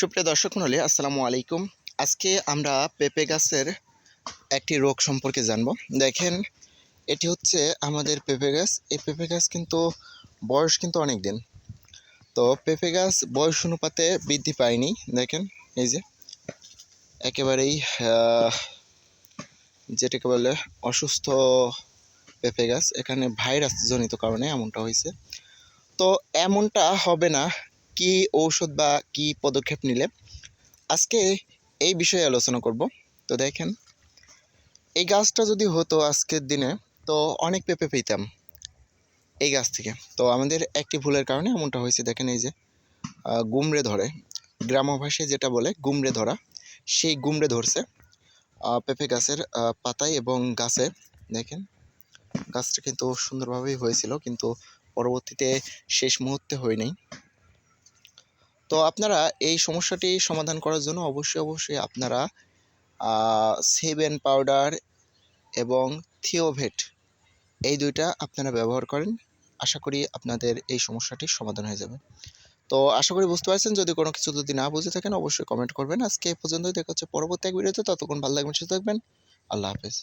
সুপ্রিয় দর্শক মণ্ডলী আসসালামু আলাইকুম। আজকে আমরা পেঁপে গাছের একটি রোগ সম্পর্কে জানব। দেখেন, এটি হচ্ছে আমাদের পেঁপে গাছ। এই পেঁপে গাছ কিন্তু বয়স কিন্তু অনেক দিন। তো পেঁপে গাছ বয়স অনুপাতে বৃদ্ধি পায়নি। দেখেন, এই যে একেবারেই যেটাকে বলে অসুস্থ পেঁপে গাছ। এখানে ভাইরাস জনিত কারণে এমনটা হয়েছে। তো এমনটা হবে না। কি ঔষধ বা কি পদক্ষেপ নিলে? আজকে এই বিষয়ে আলোচনা করব। তো দেখেন, এই গাছটা যদি হতো আজকের দিনে, তো অনেক পেঁপে পেতাম এই গাছ থেকে। তো আমাদের একটি ভুলের কারণে এমনটা হয়েছে। দেখেন এই যে গুমড়ে ধরে। গ্রাম্য ভাষায় যেটা বলে, গুমড়ে ধরা, সেই গুমড়ে ধরছে পেঁপে গাছের পাতায় এবং গাছে। দেখেন, গাছটা কিন্তু সুন্দরভাবেই হয়েছিল, কিন্তু পরবর্তীতে শেষ মুহূর্তে হয়নি। তো আপনারা এই সমস্যাটি সমাধান করার জন্য অবশ্যই অবশ্যই আপনারা সেভেন পাউডার এবং থিওভেট এই দুইটা আপনারা ব্যবহার করেন। আশা করি আপনাদের এই সমস্যাটি সমাধান হয়ে যাবে। তো আশা করি বুঝতে পারছেন, যদি কোনো কিছু যদি না বুঝে থাকেন অবশ্যই কমেন্ট করবেন। আজকে এই পর্যন্তই, দেখা হচ্ছে পরবর্তী এক ভিডিওতে। ততক্ষণ ভালো লাগবেন সুস্থ থাকবেন। আল্লাহ হাফেজ।